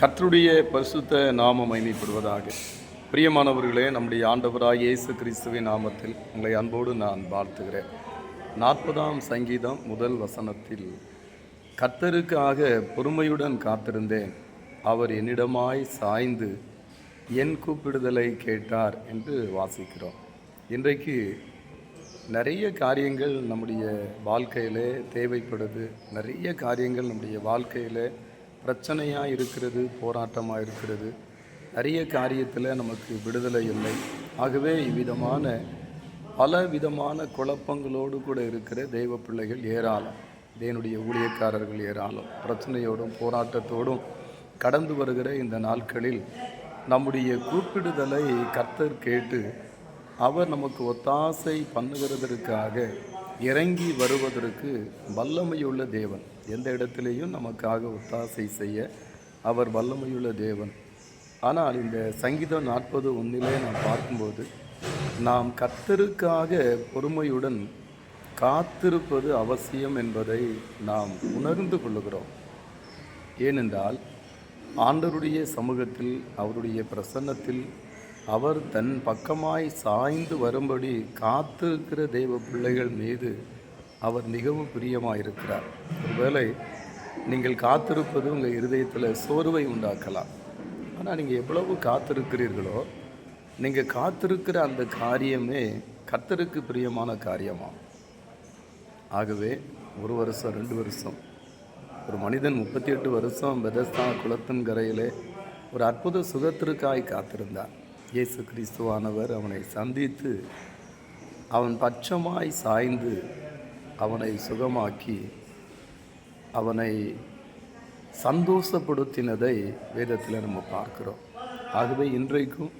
கர்த்தருடைய பரிசுத்த நாமம் மைமைப்படுவதாக பிரியமானவர்களே நம்முடைய ஆண்டவராக இயேசு கிறிஸ்துவின் நாமத்தில் உங்களை அன்போடு நான் வாழ்த்துகிறேன். நாற்பதாம் சங்கீதம் முதல் வசனத்தில் கர்த்தருக்காக பொறுமையுடன் காத்திருந்தேன். அவர் என்னிடமாய் சாய்ந்து என் கூப்பிடுதலை கேட்டார் என்று வாசிக்கிறோம். இன்றைக்கு நிறைய காரியங்கள் நம்முடைய வாழ்க்கையில் தேவைப்படுது. நிறைய காரியங்கள் நம்முடைய வாழ்க்கையில் பிரச்சனையாக இருக்கிறது போராட்டமாக இருக்கிறது நிறைய காரியத்தில் நமக்கு விடுதலை இல்லை. ஆகவே இவ்விதமான பல விதமான குழப்பங்களோடு கூட இருக்கிற தெய்வ பிள்ளைகள் ஏராளம். தேனுடைய ஊழியக்காரர்கள் ஏராளம். பிரச்சனையோடும் போராட்டத்தோடும் கடந்து வருகிற இந்த நாட்களில் நம்முடைய கூப்பிடுதலை கர்த்தர் கேட்டு அவர் நமக்கு ஒத்தாசை பண்ணுகிறதற்காக இறங்கி வருவதற்கு வல்லமையுள்ள தேவன். எந்த இடத்துலையும் நமக்காக ஒத்தாசை செய்ய அவர் வல்லமையுள்ள தேவன். ஆனால் இந்த சங்கீதம் நாற்பது ஒன்றிலே நாம் பார்க்கும்போது நாம் கத்தருக்காக பொறுமையுடன் காத்திருப்பது அவசியம் என்பதை நாம் உணர்ந்து கொள்ளுகிறோம். ஏனென்றால் ஆண்டருடைய சமூகத்தில் அவருடைய பிரசன்னத்தில் அவர் தன் பக்கமாய் சாய்ந்து வரும்படி காத்திருக்கிற தெய்வ பிள்ளைகள் மீது அவர் மிகவும் பிரியமாயிருக்கிறார். ஒருவேளை நீங்கள் காத்திருப்பது உங்கள் இருதயத்தில் சோர்வை உண்டாக்கலாம். ஆனால் நீங்கள் எவ்வளவு காத்திருக்கிறீர்களோ நீங்கள் காத்திருக்கிற அந்த காரியமே கத்தருக்கு பிரியமான காரியமாகும் ஆகவே ஒரு வருஷம் ரெண்டு வருஷம் ஒரு மனிதன் முப்பத்தி எட்டு வருஷம் பெதஸ்தா குளத்தின் கரையிலே ஒரு அற்புத சுகத்திற்காய் காத்திருந்தார். இயேசு கிறிஸ்துவானவர் அவனை சந்தித்து அவன் பட்சமாய் சாய்ந்து அவனை சுகமாக்கி அவனை சந்தோஷப்படுத்தினதை வேதத்தில் நம்ம பார்க்குறோம். ஆகவே இன்றைக்கும்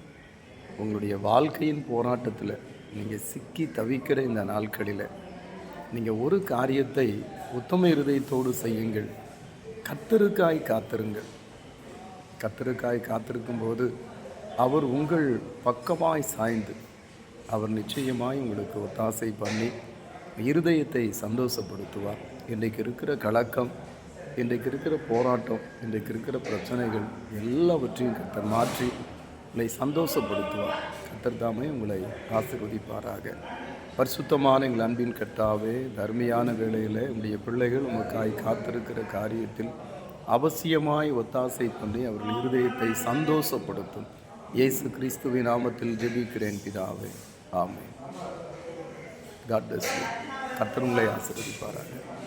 உங்களுடைய வாழ்க்கையின் போராட்டத்தில் நீங்கள் சிக்கி தவிக்கிற இந்த நாட்களில் நீங்கள் ஒரு காரியத்தை உத்தம இருதயத்தோடு செய்யுங்கள். கத்தருக்காய் காத்திருங்கள். கத்தருக்காய் காத்திருக்கும்போது அவர் உங்கள் பக்கமாய் சாய்ந்து அவர் நிச்சயமாய் உங்களுக்கு ஒத்தாசை பண்ணி இருதயத்தை சந்தோஷப்படுத்துவார். இன்றைக்கு இருக்கிற கலக்கம் இன்றைக்கு இருக்கிற போராட்டம் இன்றைக்கு இருக்கிற பிரச்சனைகள் எல்லாவற்றையும் கத்தர் மாற்றி உங்களை சந்தோஷப்படுத்துவார். கத்தர் தாமே உங்களை ஆசிர்வதிப்பாராக. பரிசுத்தமான எங்கள் அன்பின் கட்டாவே தர்மியான வேளையில் உங்களுடைய பிள்ளைகள் உங்களுக்காய் காத்திருக்கிற காரியத்தில் அவசியமாய் ஒத்தாசை பண்ணி அவர்கள் இருதயத்தை சந்தோஷப்படுத்தும். இயேசு கிறிஸ்துவின் நாமத்தில் ஜெபிக்கிறேன் பிதாவே. ஆமே காட் பிளஸ் கட்டணங்களை கர்த்தர் உங்களை